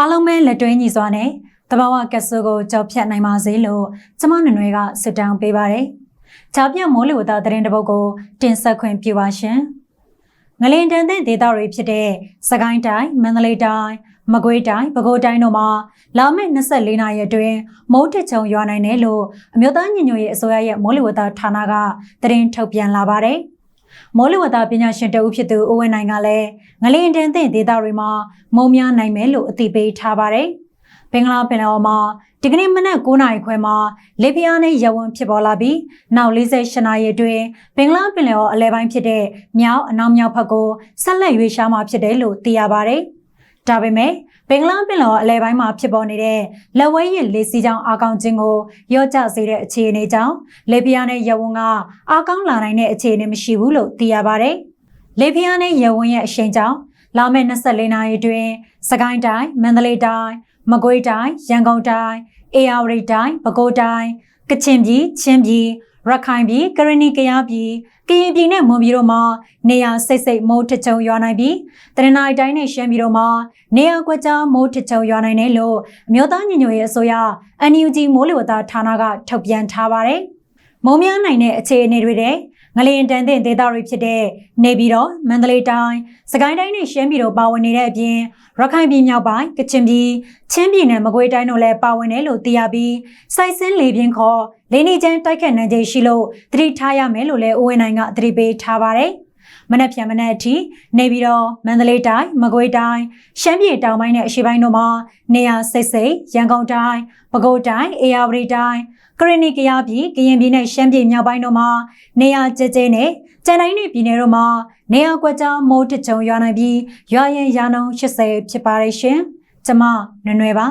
အားလုံးပဲလက်တွဲညီစွာနဲ့တဘာဝကက်ဆူကိုကြောက်ဖြတ်နိုင်ပါစေလို့ကျမနွယ်နွယ်ကဆုတောင်းပေးပါတယ်။ဂျာပြမိုးလေဝသသတင်းတစ်ပုဒ်ကိုတင်ဆက်ခွင့်ပြုပါရှင်။ငလင်တန်တဲ့ဒေသတွေဖြစ်တဲ့စကိုင်းတိုင်းမန္တလေးတိုင်းမကွေးတိုင်းပဲခူးတိုင်းတို့မှာလာမယ့်24နာရီအတွင်းမိုးထစ်ချုံရွာနိုင်တယ်လို့အမျိုးသားညီညွတ်ရေးအစိုးရရဲ့မိုးလေဝသဌာနကသတင်းထုတ်ပြန်လာပါတယ်။ မိုးလေဝသပညာရှင်တဦးဖြစ်သူဦးဝင်းနိုင်ကလည်းငလင်တန်တဲ့ဒေသတွေမှာမုံများနိုင်မယ်လို့အသိပေးထားပါတယ်။ဘင်္ဂလားပင်လယ်အော်မှာဒီကနေ့မနက်9:00နာရီခွဲမှာလေပြင်းအားနဲ့ရဝန်းဖြစ်ပေါ်လာပြီးနောက်48နာရီအတွင်းဘင်္ဂလားပင်လယ်အော်အလဲပိုင်းဖြစ်တဲ့မြောက်အနောက်မြောက်ဘက်ကိုဆက်လက်ရွေ့ရှားမှာဖြစ်တယ်လို့သိရပါတယ်။ ဒါပေမဲ့ဘင်္ဂလားပင်လယ်အော်အလဲပိုင်းမှာဖြစ်ပေါ်နေတဲ့လက်ဝဲရည်လေစီးကြောင်းအာကောင်ခြင်းကိုရော့ကျစေတဲ့အခြေအနေကြောင့်လေပြင်းအားနဲ့ရဝန်းကအာကောင်လာနိုင်တဲ့အခြေအနေမရှိဘူးလို့သိရပါတယ်။လေပြင်းအားနဲ့ရဝန်းရဲ့အရှိန်ကြောင့်လာမယ့်24နာရီအတွင်းစကိုင်းတိုင်းမန္တလေးတိုင်းမကွေးတိုင်းရန်ကုန်တိုင်းအေရဝတီတိုင်းပဲခူးတိုင်းကချင်ပြည်ချင်းပြည် ရခိုင်ပြည်ကရဏီကယားပြည်ကရင်ပြည်နဲ့မွန်ပြည်တို့မှာနေရာစိတ်စိတ်မိုးထချုံရွာနိုင်ပြီးတရနိုင်တိုင်းနဲ့ရှမ်းပြည်တို့မှာနေရာကွက်ကြားမိုးထချုံရွာနိုင်တယ်လို့အမျိုးသားညီညွတ်ရေးအစိုးရ NUG မိုးလေဝသဌာနကထုတ်ပြန်ထားပါတယ်။မိုးများနိုင်တဲ့အခြေအနေတွေတဲ့ ငလျင်တန်တဲ့ဒေသတွေဖြစ်တဲ့နေပြည်တော်မန္တလေးတိုင်းစကိုင်းတိုင်းနဲ့ရှမ်းပြည်တို့ပါဝင်နေတဲ့အပြင်ရခိုင်ပြည်မြောက်ပိုင်းကချင်ပြည်ချင်းပြည်နယ်မကွေးတိုင်းတို့လည်းပါဝင်တယ်လို့သိရပြီးစိုက်စင်းလေပြင်းခေါ်လေနေချမ်းတိုက်ခတ်နိုင်ခြေရှိလို့သတိထားရမယ်လို့လည်းဦးဝင်းနိုင်ကသတိပေးထားပါတယ် မနက်ဖြန်မနက်အထိနေပြီးတော့မန္တလေးတိုင်းမကွေးတိုင်းရှမ်းပြည်တောင်ပိုင်းနဲ့အရှေ့ပိုင်းတို့မှာနေရာစိတ်စိတ်ရန်ကုန်တိုင်းပဲခူးတိုင်းအေရဝတီတိုင်းကရဏီကယားပြည်ကရင်ပြည်နဲ့ရှမ်းပြည်မြောက်ပိုင်းတို့မှာနေရာကျကျနဲ့ကျန်တိုင်းပြည်ပြည်နယ်တို့မှာနေရာကွက်ကြားမိုးတကြုံရွာနိုင်ပြီးရွာရင်ရာနှုန်း80ဖြစ်ပါရဲ့ရှင်။ကျမနွယ်နွယ်ပါ